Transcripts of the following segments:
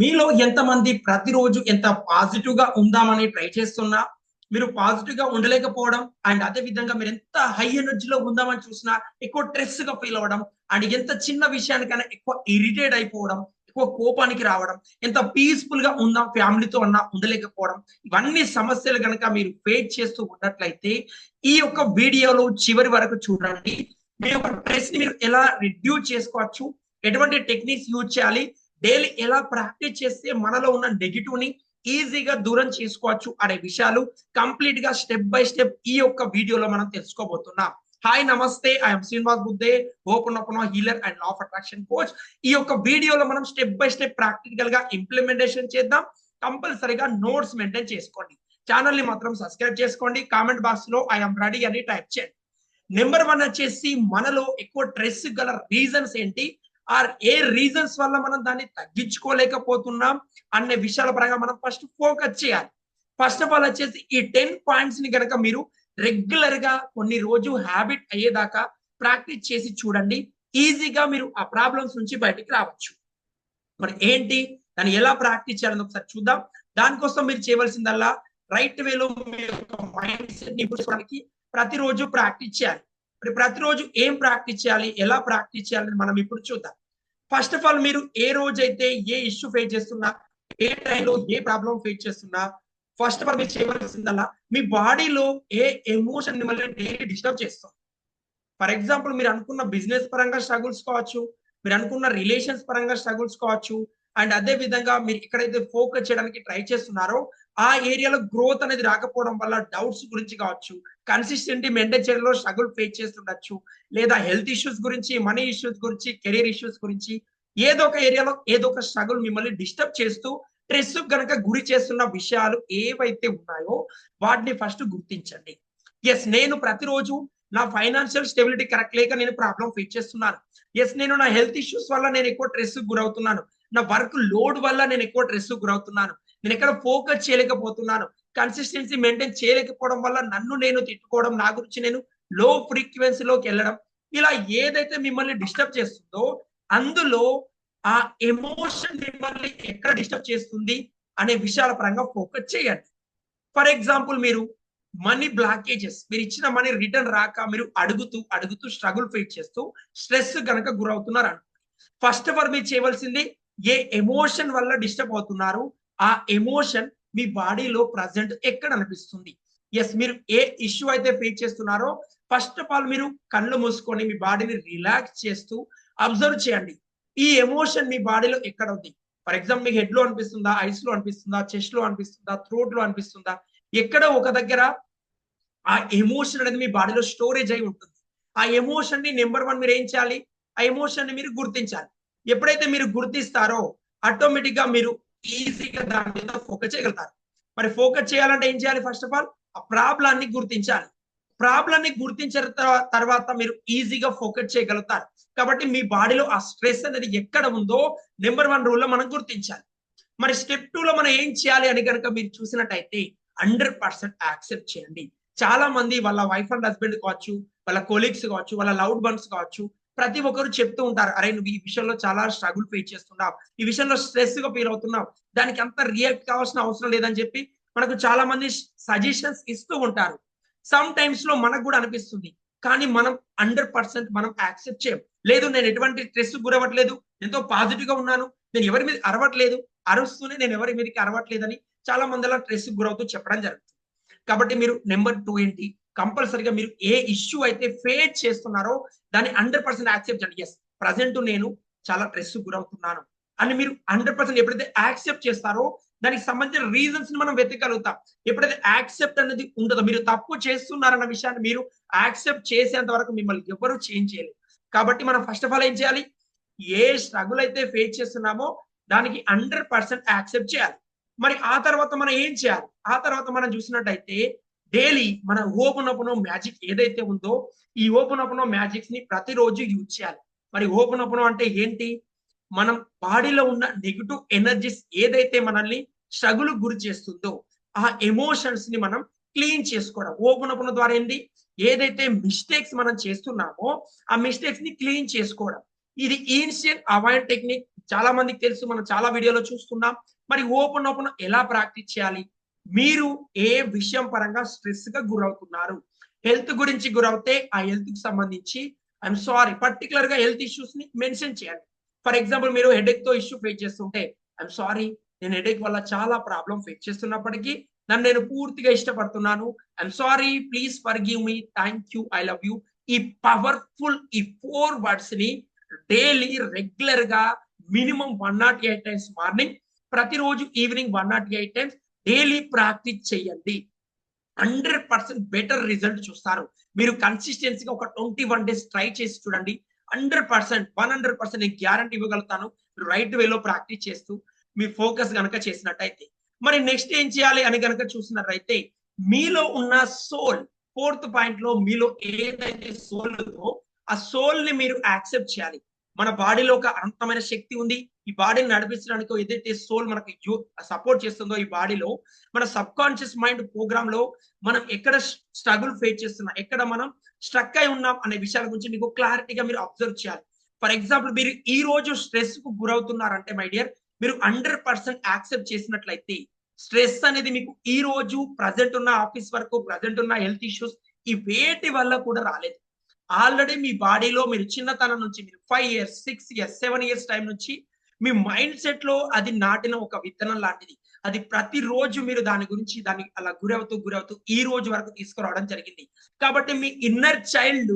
మీలో ఎంతమంది ప్రతిరోజు ఎంత పాజిటివ్గా ఉందామని ట్రై చేస్తున్నా మీరు పాజిటివ్గా ఉండలేకపోవడం అండ్ అదే విధంగా మీరు ఎంత హై ఎనర్జీలో ఉందామని చూసినా ఎక్కువ స్ట్రెస్గా ఫీల్ అవ్వడం అండ్ ఎంత చిన్న విషయానికైనా ఎక్కువ ఇరిటేట్ అయిపోవడం ఎక్కువ కోపానికి రావడం ఎంత పీస్ఫుల్గా ఉందాం ఫ్యామిలీతో అన్నా ఉండలేకపోవడం ఇవన్నీ సమస్యలు కనుక మీరు ఫేస్ చేస్తూ ఉన్నట్లయితే ఈ యొక్క వీడియోలో చివరి వరకు చూడండి. మీ యొక్క స్ట్రెస్ని మీరు ఎలా రిడ్యూస్ చేసుకోవచ్చు ఎటువంటి టెక్నిక్స్ యూజ్ చేయాలి డైలీ ఎలా ప్రాక్టీస్ చేస్తే మనలో ఉన్న నెగిటివ్ని ఈజీగా దూరం చేసుకోవచ్చు అనే విషయాలు కంప్లీట్గా స్టెప్ బై స్టెప్ ఈ యొక్క వీడియోలో మనం తెలుసుకోబోతున్నాం. హాయ్ నమస్తే. I'm Srinivas Buddhe open open healer and of attraction coach ఈ యొక్క వీడియోలో మనం స్టెప్ బై స్టెప్ ప్రాక్టికల్గా ఇంప్లిమెంటేషన్ చేద్దాం. కంపల్సరీగా నోట్స్ మెయింటైన్ చేసుకోండి. ఛానల్ని మాత్రం సబ్స్క్రైబ్ చేసుకోండి. కామెంట్ బాక్స్లో ఐఎమ్ రెడీ అని టైప్ చేయండి. నెంబర్ వన్ వచ్చేసి మనలో ఎక్కువ స్ట్రెస్ గల రీజన్స్ ఏంటి? ఆర్ ఏ రీజన్స్ వల్ల మనం దాన్ని తగ్గించుకోలేకపోతున్నాం అనే విషయాల పరంగా మనం ఫస్ట్ ఫోకస్ చేయాలి. ఫస్ట్ ఆఫ్ ఆల్ వచ్చేసి ఈ టెన్ పాయింట్స్ని కనుక మీరు రెగ్యులర్గా కొన్ని రోజు హ్యాబిట్ అయ్యేదాకా ప్రాక్టీస్ చేసి చూడండి. ఈజీగా మీరు ఆ ప్రాబ్లమ్స్ నుంచి బయటికి రావచ్చు. మరి ఏంటి? దాన్ని ఎలా ప్రాక్టీస్ చేయాలని ఒకసారి చూద్దాం. దానికోసం మీరు చేయవలసిందల్లా రైట్ వేలో మీ యొక్క మైండ్ సెట్ నిపుణుకోవడానికి ప్రతిరోజు ప్రాక్టీస్ చేయాలి. మరి ప్రతిరోజు ఏం ప్రాక్టీస్ చేయాలి? ఎలా ప్రాక్టీస్ చేయాలని మనం ఇప్పుడు చూద్దాం. ఫస్ట్ ఆఫ్ ఆల్ మీరు ఏ రోజైతే ఏ ఇష్యూ ఫేస్ చేస్తున్నా ఏ టైంలో ఏ ప్రాబ్లం ఫేస్ చేస్తున్నా ఫస్ట్ ఆఫ్ ఆల్ మీరు చేయవలసిందల్లా మీ బాడీలో ఏ ఎమోషన్ మిమ్మల్ని డైలీ డిస్టర్బ్ చేస్తుంది. ఫర్ ఎగ్జాంపుల్ మీరు అనుకున్న బిజినెస్ పరంగా స్ట్రగుల్స్ కావచ్చు మీరు అనుకున్న రిలేషన్స్ పరంగా స్ట్రగుల్స్ కావచ్చు అండ్ అదే విధంగా మీరు ఎక్కడైతే ఫోకస్ చేయడానికి ట్రై చేస్తున్నారో ఆ ఏరియాలో గ్రోత్ అనేది రాకపోవడం వల్ల డౌట్స్ గురించి కావచ్చు కన్సిస్టెంట్లీ మెయింటైన్ చేయడంలో స్ట్రగుల్ ఫేస్ చేస్తుండొచ్చు లేదా హెల్త్ ఇష్యూస్ గురించి మనీ ఇష్యూస్ గురించి కెరీర్ ఇష్యూస్ గురించి ఏదో ఒక ఏరియాలో ఏదో ఒక స్ట్రగుల్ మిమ్మల్ని డిస్టర్బ్ చేస్తూ స్ట్రెస్ గనక గురి చేస్తున్న విషయాలు ఏవైతే ఉన్నాయో వాటిని ఫస్ట్ గుర్తించండి. ఎస్ నేను ప్రతిరోజు నా ఫైనాన్షియల్ స్టెబిలిటీ కరెక్ట్ లేక నేను ప్రాబ్లం ఫేస్ చేస్తున్నాను. ఎస్ నేను నా హెల్త్ ఇష్యూస్ వల్ల నేను ఎక్కువ స్ట్రెస్ గురవుతున్నాను. నా వర్క్ లోడ్ వల్ల నేను ఎక్కువ స్ట్రెస్ గురవుతున్నాను. నేను ఎక్కడ ఫోకస్ చేయలేకపోతున్నాను. కన్సిస్టెన్సీ మెయింటైన్ చేయలేకపోవడం వల్ల నన్ను నేను తిట్టుకోవడం నా గురించి నేను లో ఫ్రీక్వెన్సీలోకి వెళ్ళడం ఇలా ఏదైతే మిమ్మల్ని డిస్టర్బ్ చేస్తుందో అందులో ఆ ఎమోషన్ మిమ్మల్ని ఎక్కడ డిస్టర్బ్ చేస్తుంది అనే విషయాల పరంగా ఫోకస్ చేయండి. ఫర్ ఎగ్జాంపుల్ మీరు మనీ బ్లాకేజెస్ మీరు ఇచ్చిన మనీ రిటర్న్ రాక మీరు అడుగుతూ అడుగుతూ స్ట్రగుల్ ఫేస్ చేస్తూ స్ట్రెస్ కనుక గురవుతున్నారు అనుకోండి ఫస్ట్ ఆఫ్ ఆల్ మీరు చేయవలసింది ఏ ఎమోషన్ వల్ల డిస్టర్బ్ అవుతున్నారు? ఆ ఎమోషన్ మీ బాడీలో ప్రజెంట్ ఎక్కడ అనిపిస్తుంది? ఎస్ మీరు ఏ ఇష్యూ అయితే ఫేస్ చేస్తున్నారో ఫస్ట్ ఆఫ్ ఆల్ మీరు కళ్ళు మూసుకొని మీ బాడీని రిలాక్స్ చేస్తూ అబ్జర్వ్ చేయండి. ఈ ఎమోషన్ మీ బాడీలో ఎక్కడ ఉంది? ఫర్ ఎగ్జాంపుల్ మీకు హెడ్లో అనిపిస్తుందా? ఐస్లో అనిపిస్తుందా? చెస్ట్లో అనిపిస్తుందా? థ్రోట్లో అనిపిస్తుందా? ఎక్కడ ఒక దగ్గర ఆ ఎమోషన్ అనేది మీ బాడీలో స్టోరేజ్ అయి ఉంటుంది. ఆ ఎమోషన్ని నెంబర్ వన్ మీరు ఏం చేయాలి? ఆ ఎమోషన్ని మీరు గుర్తించాలి. ఎప్పుడైతే మీరు గుర్తిస్తారో ఆటోమేటిక్గా మీరు ఈజీగా దాని మీద ఫోకస్ చేయగలుగుతారు. మరి ఫోకస్ చేయాలంటే ఏం చేయాలి ఫస్ట్ ఆఫ్ ఆల్ ఆ ప్రాబ్లాన్ని గుర్తించాలి. ప్రాబ్లాన్ని గుర్తించిన తర్వాత మీరు ఈజీగా ఫోకస్ చేయగలుగుతారు. కాబట్టి మీ బాడీలో ఆ స్ట్రెస్ అనేది ఎక్కడ ఉందో నెంబర్ వన్ రూల్లో మనం గుర్తించాలి. మరి స్టెప్ టూ లో మనం ఏం చేయాలి అని కనుక మీరు చూసినట్టయితే హండ్రెడ్ పర్సెంట్ యాక్సెప్ట్ చేయండి. చాలా మంది వాళ్ళ వైఫ్ అండ్ హస్బెండ్ కావచ్చు వాళ్ళ కొలీగ్స్ కావచ్చు వాళ్ళ లౌడ్ బన్స్ కావచ్చు ప్రతి ఒక్కరు చెప్తూ ఉంటారు అరే నువ్వు ఈ విషయంలో చాలా స్ట్రగుల్ ఫేస్ చేస్తున్నావు. ఈ విషయంలో స్ట్రెస్గా ఫీల్ అవుతున్నావు. దానికి అంత రియాక్ట్ కావాల్సిన అవసరం లేదని చెప్పి మనకు చాలా మంది సజెషన్స్ ఇస్తూ ఉంటారు. సమ్ టైమ్స్లో మనకు కూడా అనిపిస్తుంది. కానీ మనం హండ్రెడ్ పర్సెంట్ మనం యాక్సెప్ట్ చేయం. లేదు నేను ఎటువంటి స్ట్రెస్ గురవ్వట్లేదు. ఎంతో పాజిటివ్గా ఉన్నాను. నేను ఎవరి మీద అరవట్లేదు. అరుస్తూనే నేను ఎవరి మీదకి అరవట్లేదని చాలా మంది అలా స్ట్రెస్ గురవుతూ చెప్పడం జరుగుతుంది. కాబట్టి మీరు నెంబర్ టూ ఏంటి? కంపల్సరీగా మీరు ఏ ఇష్యూ అయితే ఫేస్ చేస్తున్నారో దాన్ని హండ్రెడ్ పర్సెంట్ యాక్సెప్ట్ చేయండి. ఎస్ ప్రజెంట్ నేను చాలా స్ట్రెస్ గురవుతున్నాను. అని మీరు హండ్రెడ్ పర్సెంట్ ఎప్పుడైతే యాక్సెప్ట్ చేస్తారో దానికి సంబంధించిన రీజన్స్ని మనం వెతకగలుగుతాం. ఎప్పుడైతే యాక్సెప్ట్ అనేది ఉండదో మీరు తప్పు చేస్తున్నారన్న విషయాన్ని మీరు యాక్సెప్ట్ చేసేంత వరకు మిమ్మల్ని ఎవరు చేంజ్ చేయలేదు కాబట్టి మనం ఫస్ట్ ఆఫ్ ఆల్ ఏం చేయాలి? ఏ స్ట్రగుల్ అయితే ఫేస్ చేస్తున్నామో దానికి హండ్రెడ్ పర్సెంట్ యాక్సెప్ట్ చేయాలి. మరి ఆ తర్వాత మనం ఏం చేయాలి? ఆ తర్వాత మనం చూసినట్టయితే డైలీ మన ఓపెన్ ఓపెన్ మ్యాజిక్ ఏదైతే ఉందో ఈ ఓపెన్ ఓపెన్ మ్యాజిక్స్ని ప్రతిరోజు యూజ్ చేయాలి. మరి ఓపెన్ ఓపెన్ అంటే ఏంటి? మనం బాడీలో ఉన్న నెగిటివ్ ఎనర్జీస్ ఏదైతే మనల్ని స్ట్రగుల్ గురి చేస్తుందో ఆ ఎమోషన్స్ని మనం క్లీన్ చేసుకోవడం. ఓపెన్ అప్ ద్వారా ఏంటి? ఏదైతే మిస్టేక్స్ మనం చేస్తున్నామో ఆ మిస్టేక్స్ని క్లీన్ చేసుకోవడం. ఇది ఈన్షియన్ అవాయిడ్ టెక్నిక్. చాలా మందికి తెలుసు మనం చాలా వీడియోలో చూస్తున్నాం. మరి ఓపెన్ ఓపెన్ ఎలా ప్రాక్టీస్ చేయాలి? మీరు ఏ విషయం పరంగా స్ట్రెస్గా గురవుతున్నారు? హెల్త్ గురించి గురవుతే ఆ హెల్త్కి సంబంధించి ఐఎమ్ సారీ పర్టికులర్గా హెల్త్ ఇష్యూస్ని మెన్షన్ చేయాలి ఫర్ ఎగ్జాంపుల్ మీరు హెడేక్తో ఇష్యూ ఫేస్ చేస్తుంటే ఐఎమ్ సారీ నేను హెడేక్ వల్ల చాలా ప్రాబ్లం ఫేస్ చేస్తున్నప్పటికీ నన్ను నేను పూర్తిగా ఇష్టపడుతున్నాను. I'm sorry please forgive me thank you I love you ఈ పవర్ఫుల్ ఈ ఫోర్ వర్డ్స్ని డైలీ రెగ్యులర్గా minimum one naught eight times morning ప్రతిరోజు evening one naught eight times daily practice చేయండి. హండ్రెడ్ పర్సెంట్ బెటర్ రిజల్ట్ చూస్తారు. మీరు కన్సిస్టెన్సీగా ఒక ట్వంటీ వన్ డేస్ ట్రై చేసి చూడండి. Hundred percent one hundred percent నేను గ్యారంటీ ఇవ్వగలుగుతాను. రైట్ వేలో ప్రాక్టీస్ చేస్తూ మీ ఫోకస్ కనుక చేసినట్టయితే. మరి నెక్స్ట్ ఏం చేయాలి అని కనుక చూసినట్టయితే మీలో ఉన్న సోల్ ఫోర్త్ పాయింట్లో మీలో ఏదైతే సోల్ ఉందో ఆ సోల్ని మీరు యాక్సెప్ట్ చేయాలి. మన బాడీలో ఒక అనంతమైన శక్తి ఉంది. ఈ బాడీని నడిపించడానికి ఏదైతే సోల్ మనకు సపోర్ట్ చేస్తుందో ఈ బాడీలో మన సబ్ కాన్షియస్ మైండ్ ప్రోగ్రామ్లో మనం ఎక్కడ స్ట్రగుల్ ఫేస్ చేస్తున్నాం ఎక్కడ మనం స్ట్రక్ అయి ఉన్నాం అనే విషయాల గురించి మీకు క్లారిటీగా మీరు అబ్జర్వ్ చేయాలి. ఫర్ ఎగ్జాంపుల్ మీరు ఈ రోజు స్ట్రెస్కు గురవుతున్నారంటే మై డియర్ మీరు హండ్రెడ్ పర్సెంట్ యాక్సెప్ట్ చేసినట్లయితే స్ట్రెస్ అనేది మీకు ఈ రోజు ప్రజెంట్ ఉన్న ఆఫీస్ వర్క్ ప్రజెంట్ ఉన్న హెల్త్ ఇష్యూస్ ఈ వేటి వల్ల కూడా రాలేదు. ఆల్రెడీ మీ బాడీలో మీరు చిన్నతనం నుంచి మీరు five years six years seven years time నుంచి మీ మైండ్ సెట్లో అది నాటిన ఒక విత్తనం లాంటిది. అది ప్రతిరోజు మీరు దాని గురించి దాన్ని అలా గురవుతూ గురవుతూ ఈ రోజు వరకు తీసుకురావడం జరిగింది. కాబట్టి మీ ఇన్నర్ చైల్డ్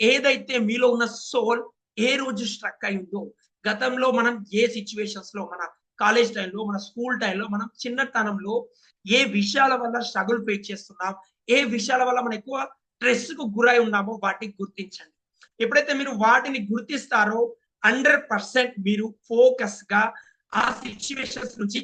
ఏదైతే మీలో ఉన్న సోల్ ఏ రోజు స్ట్రక్ అయిందో గతంలో మనం ఏ సిచ్యువేషన్స్లో మన కాలేజ్ టైంలో మన స్కూల్ టైంలో మనం చిన్నతనంలో ఏ విషయాల వల్ల స్ట్రగుల్ ఫేస్ చేస్తున్నాం ఏ విషయాల వల్ల మనం ఎక్కువ స్ట్రెస్కు గురై ఉన్నామో వాటికి గుర్తించండి. ఎప్పుడైతే మీరు వాటిని గుర్తిస్తారో హండ్రెడ్ పర్సెంట్ మీరు ఫోకస్గా ఆ సిచ్యువేషన్స్ నుంచి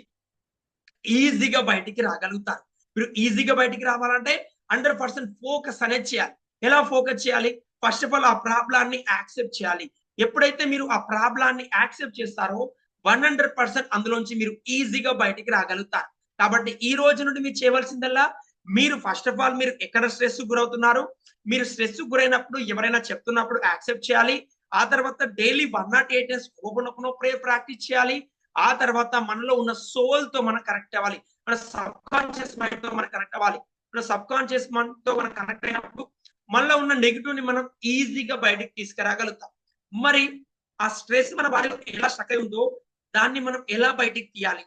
ఈజీగా బయటికి రాగలుగుతారు. మీరు ఈజీగా బయటికి రావాలంటే హండ్రెడ్ పర్సెంట్ ఫోకస్ అనేది చేయాలి. ఎలా ఫోకస్ చేయాలి? ఫస్ట్ ఆఫ్ ఆల్ ఆ ప్రాబ్లాన్ని యాక్సెప్ట్ చేయాలి. ఎప్పుడైతే మీరు ఆ ప్రాబ్లాన్ని యాక్సెప్ట్ చేస్తారో వన్ హండ్రెడ్ పర్సెంట్ అందులోంచి మీరు ఈజీగా బయటికి రాగలుగుతారు. కాబట్టి ఈ రోజు నుండి మీరు చేయవలసిందల్లా మీరు ఫస్ట్ ఆఫ్ ఆల్ మీరు ఎక్కడ స్ట్రెస్ గురవుతున్నారు? మీరు స్ట్రెస్ గురైనప్పుడు ఎవరైనా చెప్తున్నప్పుడు యాక్సెప్ట్ చేయాలి. ఆ తర్వాత daily one naught eight days ఒకనొకనో prayer practice చేయాలి. ఆ తర్వాత మనలో ఉన్న సోల్తో మనం కనెక్ట్ అవ్వాలి. మన సబ్ కాన్షియస్ మైండ్తో మనం కనెక్ట్ అవ్వాలి. మన సబ్ కాన్షియస్ మైండ్తో మనం కనెక్ట్ అయినప్పుడు మనలో ఉన్న నెగిటివ్ని మనం ఈజీగా బయటకు తీసుకురాగలుగుతాం. మరి ఆ స్ట్రెస్ మన బాడీలో ఎలా స్టక్ అయి ఉందో దాన్ని మనం ఎలా బయటికి తీయాలి?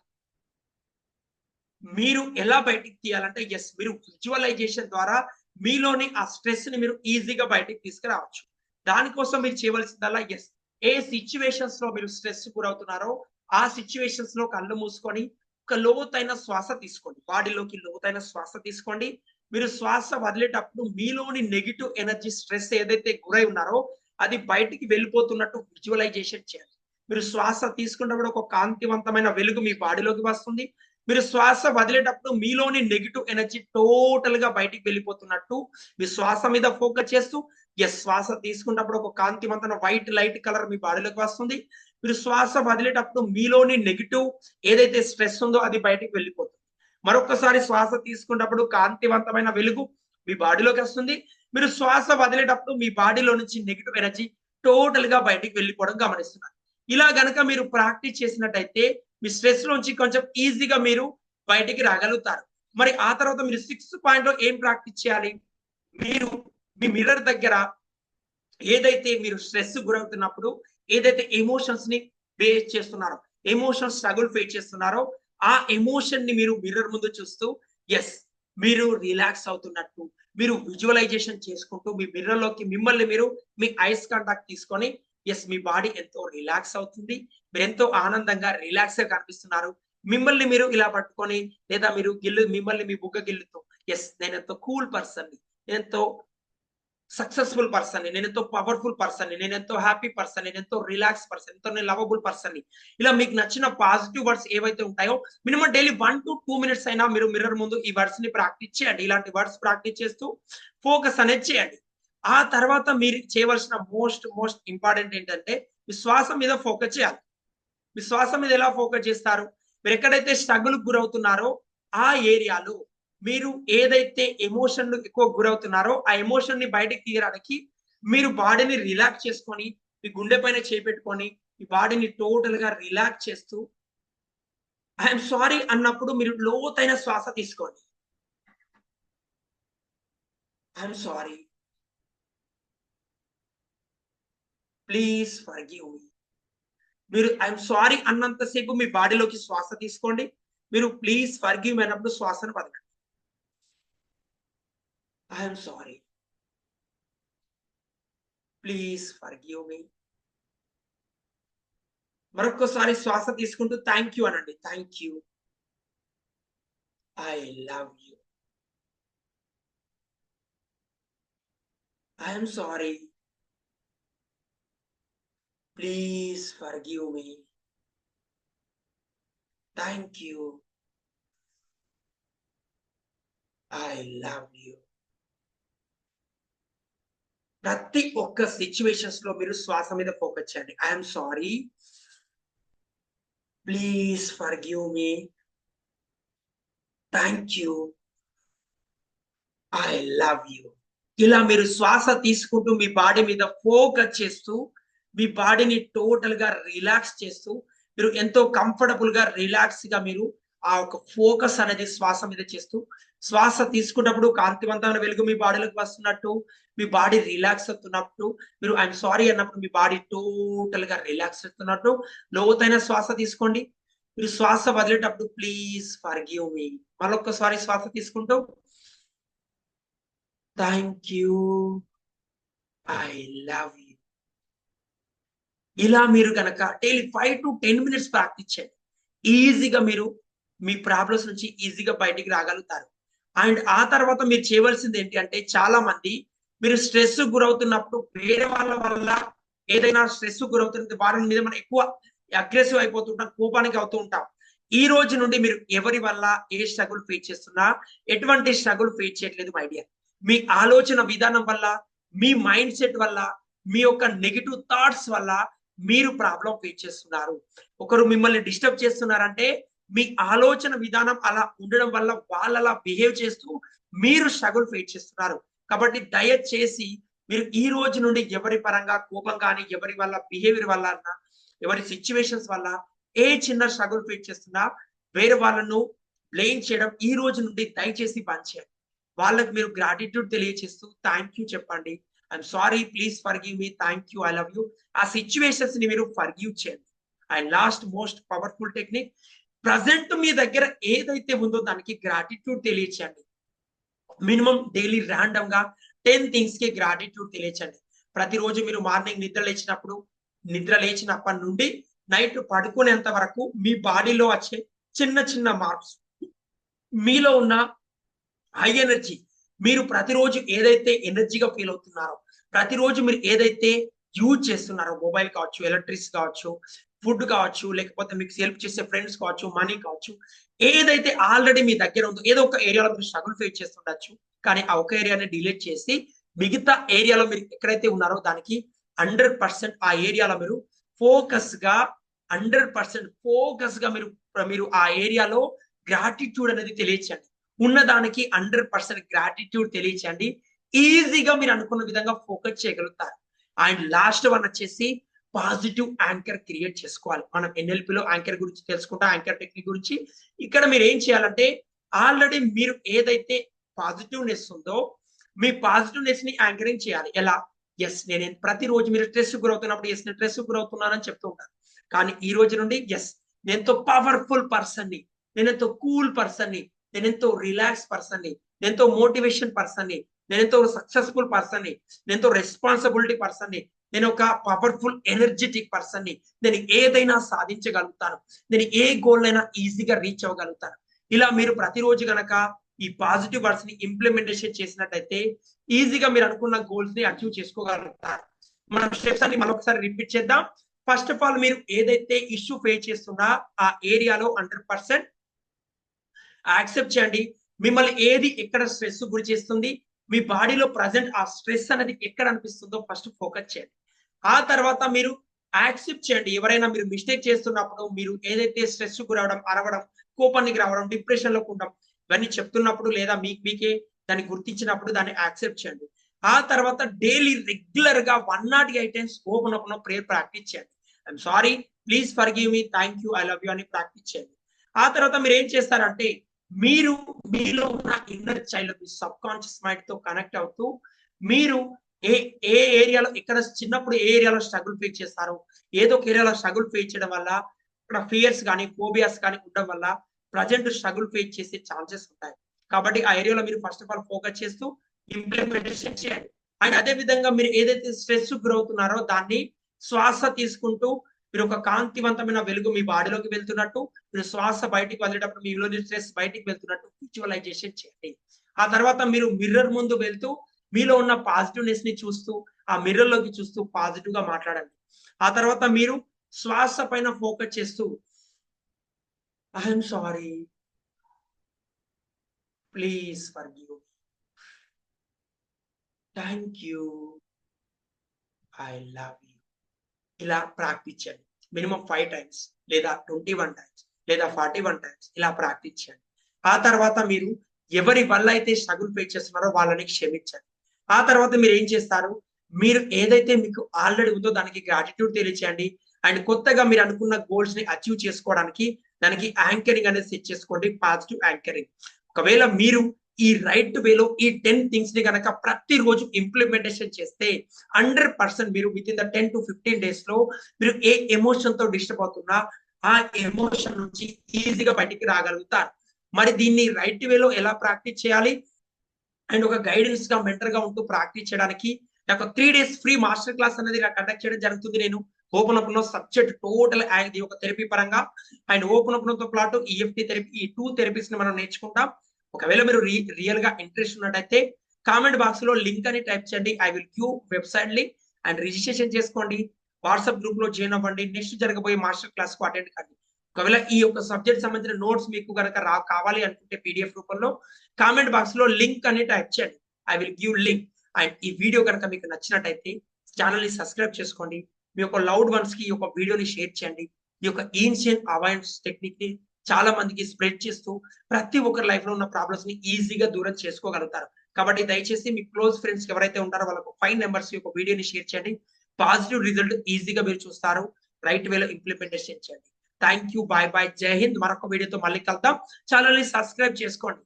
మీరు ఎలా బయటికి తీయాలంటే ఎస్ మీరు విజువలైజేషన్ ద్వారా మీలోని ఆ స్ట్రెస్ని మీరు ఈజీగా బయటికి తీసుకురావచ్చు. దానికోసం మీరు చేయవలసిందల్లా ఎస్ ఏ సిచ్యువేషన్స్లో మీరు స్ట్రెస్ గురవుతున్నారో ఆ సిచ్యువేషన్స్లో కళ్ళు మూసుకొని ఒక లోతైన శ్వాస తీసుకోండి. బాడీలోకి లోతైన శ్వాస తీసుకోండి. మీరు శ్వాస వదిలేటప్పుడు మీలోని నెగిటివ్ ఎనర్జీ స్ట్రెస్ ఏదైతే గురై ఉన్నారో అది బయటికి వెళ్ళిపోతున్నట్టు విజువలైజేషన్ చేయాలి. మీరు శ్వాస తీసుకున్నప్పుడు ఒక కాంతివంతమైన వెలుగు మీ బాడీలోకి వస్తుంది. మీరు శ్వాస వదిలేటప్పుడు మీలోని నెగిటివ్ ఎనర్జీ టోటల్గా బయటికి వెళ్ళిపోతున్నట్టు మీ శ్వాస మీద ఫోకస్ చేస్తూ ఎస్ శ్వాస తీసుకున్నప్పుడు ఒక కాంతివంతమైన వైట్ లైట్ కలర్ మీ బాడీలోకి వస్తుంది. మీరు శ్వాస వదిలేటప్పుడు మీలోని నెగిటివ్ ఏదైతే స్ట్రెస్ ఉందో అది బయటికి వెళ్ళిపోతుంది. మరొకసారి శ్వాస తీసుకున్నప్పుడు కాంతివంతమైన వెలుగు మీ బాడీలోకి వస్తుంది. మీరు శ్వాస వదిలేటప్పుడు మీ బాడీలో నుంచి నెగిటివ్ ఎనర్జీ టోటల్గా బయటికి వెళ్ళిపోవడం గమనిస్తున్నారు. ఇలా గనక మీరు ప్రాక్టీస్ చేసినట్టయితే మీ స్ట్రెస్ నుంచి కొంచెం ఈజీగా మీరు బయటికి రాగలుగుతారు. మరి ఆ తర్వాత మీరు సిక్స్త్ పాయింట్లో ఏం ప్రాక్టీస్ చేయాలి? మీరు మీ మిర్రర్ దగ్గర ఏదైతే మీరు స్ట్రెస్ గురవుతున్నప్పుడు ఏదైతే ఎమోషన్స్ని బేస్ చేస్తున్నారో ఎమోషన్స్ స్ట్రగుల్ ఫేస్ చేస్తున్నారో ఆ ఎమోషన్ని మీరు మిర్రర్ ముందు చూస్తూ ఎస్ మీరు రిలాక్స్ అవుతున్నట్టు మీరు విజువలైజేషన్ చేసుకుంటూ మీ మిర్రర్లోకి మిమ్మల్ని మీరు మీ ఐస్ కాంటాక్ట్ తీసుకొని ఎస్ మీ బాడీ ఎంతో రిలాక్స్ అవుతుంది. మీరు ఎంతో ఆనందంగా రిలాక్స్గా కనిపిస్తున్నారు. మిమ్మల్ని మీరు ఇలా పట్టుకొని లేదా మీరు గిల్లు మిమ్మల్ని మీ బుగ్గ గిల్లుతో ఎస్ నేను ఎంతో కూల్ పర్సన్ని. నేను ఎంతో సక్సెస్ఫుల్ పర్సన్ని. నేను ఎంతో పవర్ఫుల్ పర్సన్ని. నేను ఎంతో హ్యాపీ పర్సన్ నేను ఎంతో రిలాక్స్ పర్సన్ ఎంతో నేను లవబుల్ పర్సన్ని. ఇలా మీకు నచ్చిన పాజిటివ్ వర్డ్స్ ఏవైతే ఉంటాయో minimum daily one to two minutes అయినా మీరు మిర్రర్ ముందు ఈ వర్డ్స్ని ప్రాక్టీస్ చేయండి. ఇలాంటి వర్డ్స్ ప్రాక్టీస్ చేస్తూ ఫోకస్ అనేది చేయండి. ఆ తర్వాత మీరు చేయవలసిన మోస్ట్ మోస్ట్ ఇంపార్టెంట్ ఏంటంటే మీ మీద ఫోకస్ చేయాలి. మీ మీద ఎలా ఫోకస్ చేస్తారు? మీరు ఎక్కడైతే స్ట్రగుల్ గురవుతున్నారో ఆ ఏరియాలో మీరు ఏదైతే ఎమోషన్ ఎక్కువ గురవుతున్నారో ఆ ఎమోషన్ని బయటకు తీయడానికి మీరు బాడీని రిలాక్స్ చేసుకొని మీ గుండె పైన చేపెట్టుకొని మీ బాడీని టోటల్గా రిలాక్స్ చేస్తూ ఐఎమ్ సారీ అన్నప్పుడు మీరు లోతైన శ్వాస తీసుకోండి. I'm sorry please forgive me మీరు ఐఎమ్ సారీ అన్నంతసేపు మీ బాడీలోకి శ్వాస తీసుకోండి. మీరు ప్లీజ్ ఫర్ గివ్ అన్నప్పుడు శ్వాసను పదకండి I'm sorry please forgive me మరొకసారి శ్వాస తీసుకుంటూ థ్యాంక్ యూ అనండి. Thank you I love you I'm sorry please forgive me thank you I love you ప్రతి ఒక్క సిచ్యువేషన్స్లో మీరు శ్వాస మీద ఫోకస్ చేయండి. I'm sorry please forgive me thank you I love you ఇలా మీరు శ్వాస తీసుకుంటూ మీ బాడీ మీద ఫోకస్ చేస్తూ మీ బాడీని టోటల్గా రిలాక్స్ చేస్తూ మీరు ఎంతో కంఫర్టబుల్గా రిలాక్స్గా మీరు ఆ ఒక ఫోకస్ అనేది శ్వాస మీద చేస్తూ శ్వాస తీసుకున్నప్పుడు కాంతివంతమైన వెలుగు మీ బాడీలోకి వస్తున్నట్టు మీ బాడీ రిలాక్స్ అవుతున్నప్పుడు మీరు ఐఎమ్ సారీ అన్నప్పుడు మీ బాడీ టోటల్గా రిలాక్స్ అవుతున్నట్టు లోతైన శ్వాస తీసుకోండి. మీరు శ్వాస వదిలేటప్పుడు ప్లీజ్ ఫర్ గివ్ మీ మరొకసారి శ్వాస తీసుకుంటూ thank you I love you ఇలా మీరు కనుక daily five to ten minutes practice చేయండి. ఈజీగా మీరు మీ ప్రాబ్లమ్స్ నుంచి ఈజీగా బయటికి రాగలుగుతారు. అండ్ ఆ తర్వాత మీరు చేయవలసింది ఏంటి అంటే చాలా మంది మీరు స్ట్రెస్ గురవుతున్నప్పుడు వేరే వాళ్ళ వల్ల ఏదైనా స్ట్రెస్ గురవుతుంది వారి మీద మనం ఎక్కువ అగ్రెసివ్ అయిపోతుంటాం కోపానికి అవుతూ ఉంటాం. ఈ రోజు నుండి మీరు ఎవరి వల్ల ఏ స్ట్రగుల్ ఫేస్ చేస్తున్నా ఎటువంటి స్ట్రగుల్ ఫేస్ చేయట్లేదు మై డియర్ మీ ఆలోచన విధానం వల్ల మీ మైండ్ సెట్ వల్ల మీ యొక్క నెగిటివ్ థాట్స్ వల్ల మీరు ప్రాబ్లం ఫేస్ చేస్తున్నారు. ఒకరు మిమ్మల్ని డిస్టర్బ్ చేస్తున్నారంటే మీ ఆలోచన విధానం అలా ఉండడం వల్ల వాళ్ళలా బిహేవ్ చేస్తూ మీరు స్ట్రగుల్ ఫేస్ చేస్తున్నారు. కాబట్టి దయచేసి మీరు ఈ రోజు నుండి ఎవరి పరంగా కోపం కానీ ఎవరి వల్ల బిహేవియర్ వల్ల అన్నా ఎవరి సిచ్యువేషన్స్ వల్ల ఏ చిన్న స్ట్రగుల్ ఫేస్ చేస్తున్నా వేరే వాళ్ళను బ్లేమ్ చేయడం ఈ రోజు నుండి దయచేసి బంద్ చేయండి. వాళ్ళకి మీరు గ్రాటిట్యూడ్ తెలియచేస్తూ థ్యాంక్ యూ చెప్పండి. I'm sorry please forgive me thank you I love you ఆ సిచ్యువేషన్స్ని మీరు ఫర్ గివ్ చేయండి and last most powerful technique present మీ దగ్గర ఏదైతే ఉందో దానికి గ్రాటిట్యూడ్ తెలియచేయండి. మినిమం డైలీ ర్యాండమ్గా టెన్ థింగ్స్కి గ్రాటిట్యూడ్ తెలియచండి ప్రతిరోజు మీరు మార్నింగ్ నిద్ర లేచినప్పుడు నిద్ర లేచినప్పటి నుండి నైట్ పడుకునేంత వరకు మీ బాడీలో వచ్చే చిన్న చిన్న మార్క్స్ మీలో ఉన్న హై ఎనర్జీ మీరు ప్రతిరోజు ఏదైతే ఎనర్జీగా ఫీల్ అవుతున్నారో ప్రతిరోజు మీరు ఏదైతే యూజ్ చేస్తున్నారో మొబైల్ కావచ్చు ఎలక్ట్రిక్స్ కావచ్చు ఫుడ్ కావచ్చు లేకపోతే మీకు హెల్ప్ చేసే ఫ్రెండ్స్ కావచ్చు మనీ కావచ్చు ఏదైతే ఆల్రెడీ మీ దగ్గర ఉందో ఏదో ఒక ఏరియాలో మీరు స్ట్రగుల్ ఫేస్ చేస్తుండొచ్చు కానీ ఆ ఒక ఏరియాని డిలీట్ చేసి మిగతా ఏరియాలో మీరు ఎక్కడైతే ఉన్నారో దానికి హండ్రెడ్ పర్సెంట్ ఆ ఏరియాలో మీరు ఫోకస్గా హండ్రెడ్ పర్సెంట్ ఫోకస్గా మీరు మీరు ఆ ఏరియాలో గ్రాటిట్యూడ్ అనేది తెలియచేయండి. ఉన్నదానికి హండ్రెడ్ పర్సెంట్ గ్రాటిట్యూడ్ తెలియచేయండి. ఈజీగా మీరు అనుకున్న విధంగా ఫోకస్ చేయగలుగుతారు. అండ్ లాస్ట్ వన్ వచ్చేసి పాజిటివ్ యాంకర్ క్రియేట్ చేసుకోవాలి. మనం ఎన్ఎల్పిలో యాంకర్ గురించి తెలుసుకుంటాం యాంకర్ టెక్నిక్ గురించి. ఇక్కడ మీరు ఏం చేయాలంటే ఆల్రెడీ మీరు ఏదైతే పాజిటివ్నెస్ ఉందో మీ పాజిటివ్నెస్ని యాంకరింగ్ చేయాలి. ఎలా? ఎస్ నేను ప్రతిరోజు మీరు స్ట్రెస్ గురవుతున్నప్పుడు ఎస్ నేను స్ట్రెస్ గురవుతున్నానని చెప్తూ ఉంటాను కానీ ఈ రోజు నుండి ఎస్ నేను ఎంతో పవర్ఫుల్ పర్సన్ని నేను ఎంతో కూల్ పర్సన్ని నేను ఎంతో రిలాక్స్ పర్సన్ని నేను ఎంతో మోటివేషన్ పర్సన్ని నేను ఎంతో సక్సెస్ఫుల్ పర్సన్ని నేను ఎంతో రెస్పాన్సిబిలిటీ పర్సన్ని నేను ఒక పవర్ఫుల్ ఎనర్జెటిక్ పర్సన్ని నేను ఏదైనా సాధించగలుగుతాను. నేను ఏ గోల్ అయినా ఈజీగా రీచ్ అవ్వగలుగుతాను. ఇలా మీరు ప్రతిరోజు గనక ఈ పాజిటివ్ వర్డ్స్ని ఇంప్లిమెంటేషన్ చేసినట్టయితే ఈజీగా మీరు అనుకున్న గోల్స్ని అచీవ్ చేసుకోగలుగుతారు. మనం స్టెప్స్ అన్ని మరొకసారి రిపీట్ చేద్దాం. ఫస్ట్ ఆఫ్ ఆల్ మీరు ఏదైతే ఇష్యూ ఫేస్ చేస్తున్నా ఆ ఏరియాలో హండ్రెడ్ పర్సెంట్ యాక్సెప్ట్ చేయండి. మిమ్మల్ని ఏది ఎక్కడ స్ట్రెస్ గురి చేస్తుంది మీ బాడీలో ప్రజెంట్ ఆ స్ట్రెస్ అనేది ఎక్కడ అనిపిస్తుందో ఫస్ట్ ఫోకస్ చేయండి. ఆ తర్వాత మీరు యాక్సెప్ట్ చేయండి. ఎవరైనా మీరు మిస్టేక్ చేస్తున్నప్పుడు మీరు ఏదైతే స్ట్రెస్ గురవడం అరవడం కోపానికి రావడం డిప్రెషన్లోకి ఉండడం ఇవన్నీ చెప్తున్నప్పుడు లేదా మీకు మీకే దాన్ని గుర్తించినప్పుడు దాన్ని యాక్సెప్ట్ చేయండి. ఆ తర్వాత డైలీ రెగ్యులర్గా one nought eight times open open prayer practice చేయండి. I'm sorry. Please forgive me. Thank you. I love you అని ప్రాక్టీస్ చేయండి. ఆ తర్వాత మీరు ఏం చేస్తారంటే మీరు మీలో ఉన్న ఇన్నర్ చైల్డ్ సబ్ కాన్షియస్ మైండ్తో కనెక్ట్ అవుతూ మీరు ఏ ఏ ఏరియాలో ఇక్కడ చిన్నప్పుడు ఏ ఏరియాలో స్ట్రగుల్ ఫేస్ చేస్తారో ఏదో ఒక ఏరియాలో స్ట్రగుల్ ఫేస్ చేయడం వల్ల ఇక్కడ ఫియర్స్ కానీ ఫోబియాస్ కానీ ఉండడం వల్ల ప్రజెంట్ స్ట్రగుల్ ఫేస్ చేసే ఛాన్సెస్ ఉంటాయి. కాబట్టి ఆ ఏరియాలో మీరు ఫస్ట్ ఆఫ్ ఆల్ ఫోకస్ చేస్తూ ఇంప్లిమెంటేషన్ చేయండి. అండ్ అదే విధంగా మీరు ఏదైతే స్ట్రెస్ గురవుతున్నారో దాన్ని శ్వాస తీసుకుంటూ మీరు ఒక కాంతివంతమైన వెలుగు మీ బాడీలోకి వెళ్తున్నట్టు మీరు శ్వాస బయటికి వదిలేటప్పుడు మీలో స్ట్రెస్ బయటికి వెళ్తున్నట్టు విజువలైజేషన్ చేయండి. ఆ తర్వాత మీరు మిర్రర్ ముందు వెళ్తూ మీలో ఉన్న పాజిటివ్నెస్ని చూస్తూ ఆ మిర్రర్లోకి చూస్తూ పాజిటివ్గా మాట్లాడండి. ఆ తర్వాత మీరు శ్వాస పైన ఫోకస్ చేస్తూ I'm sorry please for you thank you. I love you. ఇలా ప్రాక్టీస్ చేయండి. మినిమం ఫైవ్ టైమ్స్ లేదా ట్వంటీ వన్ టైమ్స్ లేదా ఫార్టీ వన్ టైమ్స్ ఇలా ప్రాక్టీస్ చేయండి. ఆ తర్వాత మీరు ఎవరి వల్ల అయితే స్ట్రగుల్ ఫేస్ చేస్తున్నారో వాళ్ళని క్షమించండి. ఆ తర్వాత మీరు ఏం చేస్తారు? మీరు ఏదైతే మీకు ఆల్రెడీ ఉందో దానికి గ్రాటిట్యూడ్ తెలియచేయండి. అండ్ కొత్తగా మీరు అనుకున్న గోల్స్ని అచీవ్ చేసుకోవడానికి దానికి యాంకరింగ్ అనేది సెట్ చేసుకోండి పాజిటివ్ యాంకరింగ్ ఒకవేళ మీరు ఈ రైట్ వేలో ఈ టెన్ థింగ్స్ని కనుక ప్రతిరోజు ఇంప్లిమెంటేషన్ చేస్తే హండ్రెడ్ పర్సెంట్ మీరు within the ten to fifteen డేస్లో మీరు ఏ ఎమోషన్తో డిస్టర్బ్ అవుతున్నా ఆ ఎమోషన్ నుంచి ఈజీగా బయటికి రాగలుగుతారు. మరి దీన్ని రైట్ వేలో ఎలా ప్రాక్టీస్ చేయాలి? అండ్ ఒక గైడెన్స్గా మెంటర్గా ఉంటూ ప్రాక్టీస్ చేయడానికి నాకు three days free master class అనేది కండక్ట్ చేయడం జరుగుతుంది. నేను ఓపెన్ అప్లో సబ్జెక్ట్ టోటల్ ఇది ఒక థెరపీ పరంగా. అండ్ ఓపెన్ అప్తో పాటు ఈఎఫ్టీ థెరపీ ఈ టూ థెరపీస్ని మనం నేర్చుకుంటాం. ఒకవేళ మీరు రియల్గా ఇంట్రెస్ట్ ఉన్నట్టయితే కామెంట్ బాక్స్లో లింక్ అని టైప్ చేయండి. I will give website link and registration చేసుకోండి. వాట్సాప్ గ్రూప్లో జాయిన్ అవ్వండి. నెక్స్ట్ జరగబోయే మాస్టర్ క్లాస్కు అటెండ్ కండి. ఒకవేళ ఈ యొక్క సబ్జెక్ట్ సంబంధించిన నోట్స్ మీకు కనుక రా కావాలి అనుకుంటే పీడిఎఫ్ రూపంలో కామెంట్ బాక్స్లో లింక్ అని టైప్ చేయండి. I will give link and ఈ వీడియో కనుక మీకు నచ్చినట్టయితే ఛానల్ని సబ్స్క్రైబ్ చేసుకోండి. మీ యొక్క లౌడ్ వన్స్కి ఈ యొక్క వీడియోని షేర్ చేయండి. ఈ యొక్క ఏన్షియన్ అవాయిన్స్ టెక్నిక్ని చాలా మందికి స్ప్రెడ్ చేస్తూ ప్రతి ఒక్కరి లైఫ్లో ఉన్న ప్రాబ్లమ్స్ని ఈజీగా దూరం చేసుకోగలుగుతారు. కాబట్టి దయచేసి మీ క్లోజ్ ఫ్రెండ్స్ ఎవరైతే ఉంటారో వాళ్ళకు ఫైవ్ నెంబర్స్ యొక్క వీడియోని షేర్ చేయండి. పాజిటివ్ రిజల్ట్ ఈజీగా మీరు చూస్తారు. రైట్ వేలో ఇంప్లిమెంటేషన్ చేయండి. థ్యాంక్ యూ బాయ్ బాయ్ జై హింద్ మరొక వీడియోతో మళ్ళీ కలుద్దాం. ఛానల్ని సబ్స్క్రైబ్ చేసుకోండి.